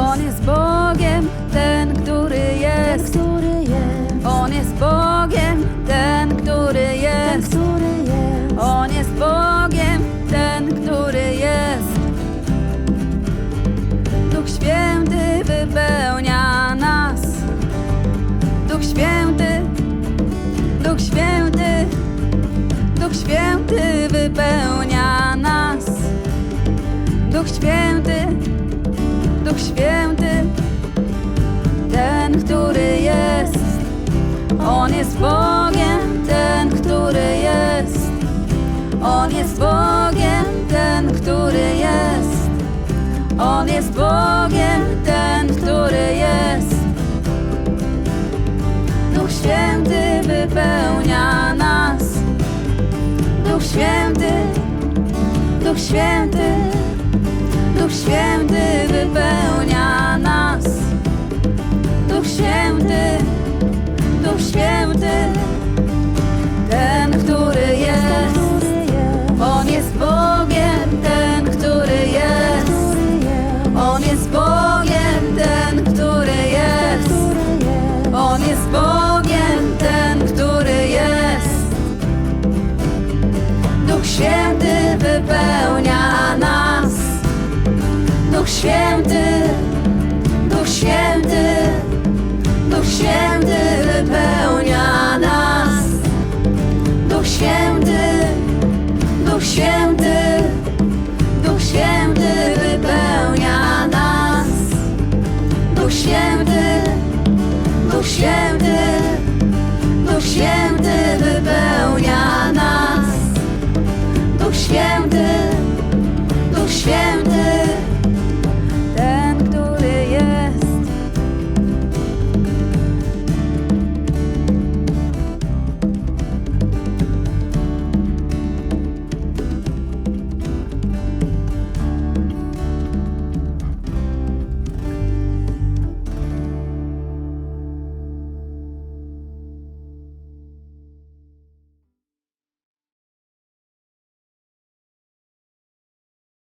On jest Bogiem, ten, który jest. Ten, który jest. On jest Bogiem, ten, który jest. Ten, który jest. On jest Bogiem, ten, który jest. Duch Święty wypełnia nas. Duch Święty, Duch Święty, Duch Święty wypełnia nas. Duch Święty ten, który jest. On jest Bogiem, ten, który jest. On jest Bogiem, ten, który jest. On jest Bogiem, ten, który jest. Duch Święty wypełnia nas. Duch Święty, Duch Święty, Duch Święty wypełnia nas. Duch Święty, Duch Święty, ten, który jest. On jest Bogiem, ten, który jest. On jest Bogiem, ten, który jest. On jest Bogiem, ten, który jest. Duch Święty wypełnia. Duch Święty, Duch Święty, Duch Święty